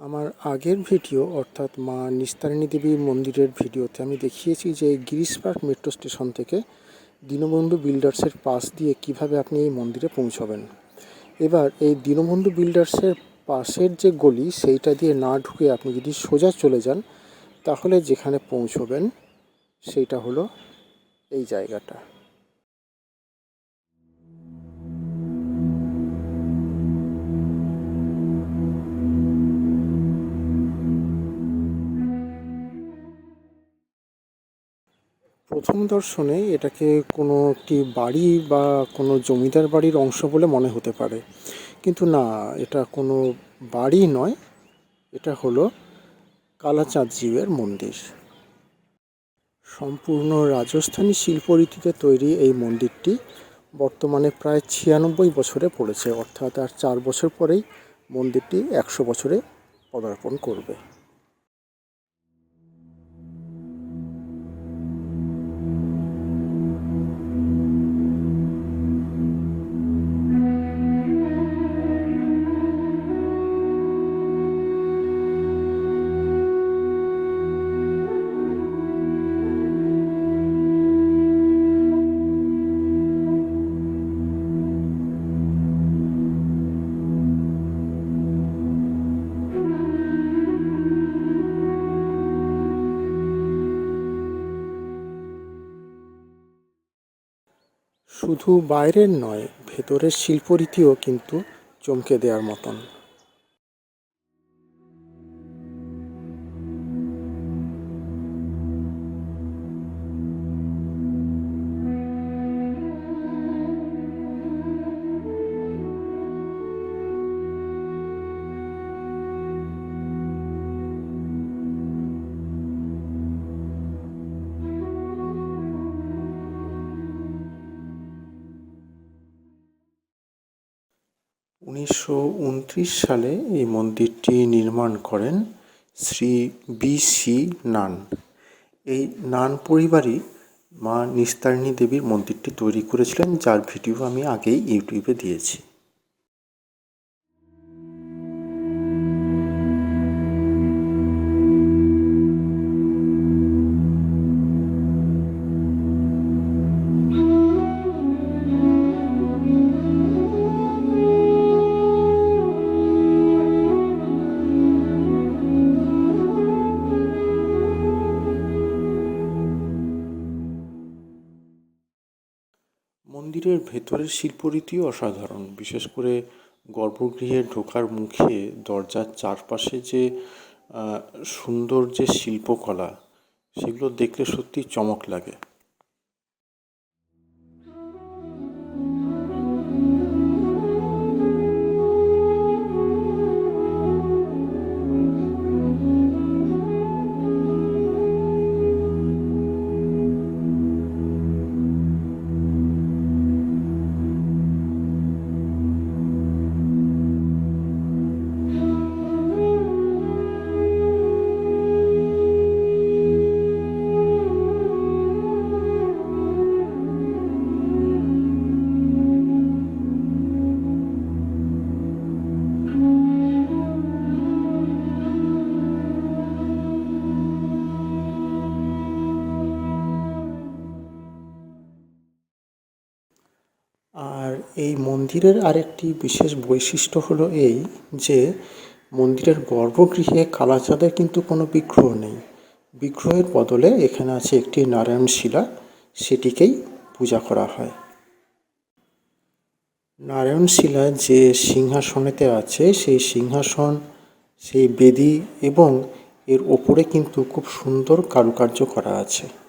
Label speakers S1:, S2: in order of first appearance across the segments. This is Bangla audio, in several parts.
S1: আমার আগের ভিডিও, অর্থাৎ মা নিস্তারিণী দেবী মন্দিরের ভিডিওতে আমি দেখিয়েছি যে গিরিশ পার্ক মেট্রো স্টেশন থেকে দীনবন্ধু বিল্ডার্সের পাশ দিয়ে কীভাবে আপনি এই মন্দিরে পৌঁছবেন। এবার এই দীনবন্ধু বিল্ডার্সের পাশের যে গলি, সেইটা দিয়ে না ঢুকে আপনি যদি সোজা চলে যান, তাহলে যেখানে পৌঁছবেন, সেইটা হলো এই জায়গাটা। প্রথম দর্শনে এটাকে কোনো একটি বাড়ি বা কোনো জমিদার বাড়ির অংশ বলে মনে হতে পারে। কিন্তু না, এটা কোনো বাড়ি নয়। এটা হলো কালাচাঁদ জীবের মন্দির। সম্পূর্ণ রাজস্থানী শিল্পরীতিতে তৈরি এই মন্দিরটি বর্তমানে প্রায় ছিয়ানব্বই বছরে পড়েছে, অর্থাৎ আর চার বছর পরেই মন্দিরটি একশো বছরে পদার্পণ করবে। শুধু বাইরের নয় ভেতরের শিল্পরীতিও কিন্তু চমকে দেওয়ার মতন। উনিশশো উনত্রিশ সালে এই মন্দিরটি নির্মাণ করেন শ্রী বি সি নান। এই নান পরিবারই মা নিস্তারিণী দেবীর মন্দিরটি তৈরি করেছিলেন, যার ভিডিও আমি আগেই ইউটিউবে দিয়েছি। মন্দিরের ভেতরের শিল্পরীতিও অসাধারণ। বিশেষ করে গর্ভগৃহে ঢোকার মুখে দরজার চারপাশে যে সুন্দর যে শিল্পকলা, সেগুলো দেখলে সত্যি চমক লাগে। আর এই মন্দিরের আরেকটি বিশেষ বৈশিষ্ট্য হলো এই যে মন্দিরের গর্ভগৃহে কালাচাঁদের কিন্তু কোনো বিগ্রহ নেই। বিগ্রহের বদলে এখানে আছে একটি নারায়ণ শিলা সেটিকেই পূজা করা হয়। নারায়ণ শিলা যে সিংহাসনেতে আছে, সেই সিংহাসন, সেই বেদি এবং এর ওপরে কিন্তু খুব সুন্দর কারুকার্য করা আছে।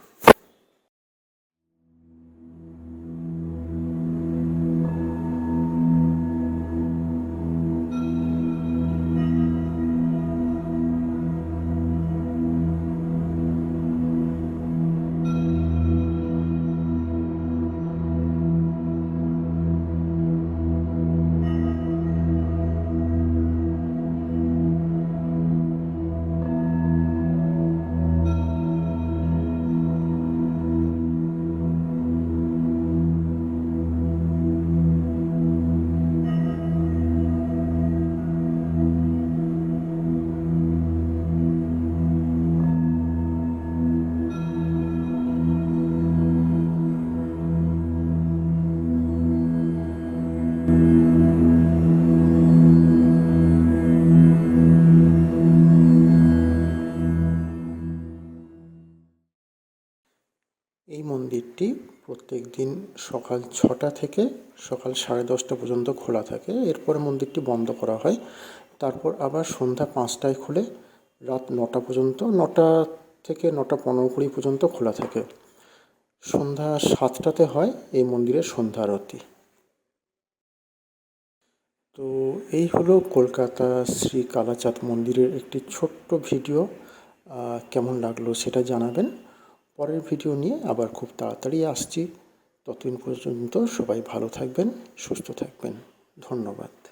S1: এই মন্দিরটি প্রত্যেক দিন সকাল ছটা থেকে সকাল সাড়ে দশটা পর্যন্ত খোলা থাকে। এরপরে মন্দিরটি বন্ধ করা হয়। তারপর আবার সন্ধ্যা পাঁচটায় খুলে রাত নটা পর্যন্ত, নটা থেকে নটা পনেরো কুড়ি পর্যন্ত খোলা থাকে। সন্ধ্যা সাতটাতে হয় এই মন্দিরের সন্ধ্যা আরতি তো এই হলো কলকাতা শ্রী কালাচাঁদ মন্দিরের একটি ছোট্ট ভিডিও কেমন লাগল সেটা জানাবেন। পরের ভিডিও নিয়ে আবার খুব তাড়াতাড়ি আসছি। ততদিন পর্যন্ত সবাই ভালো থাকবেন, সুস্থ থাকবেন। ধন্যবাদ।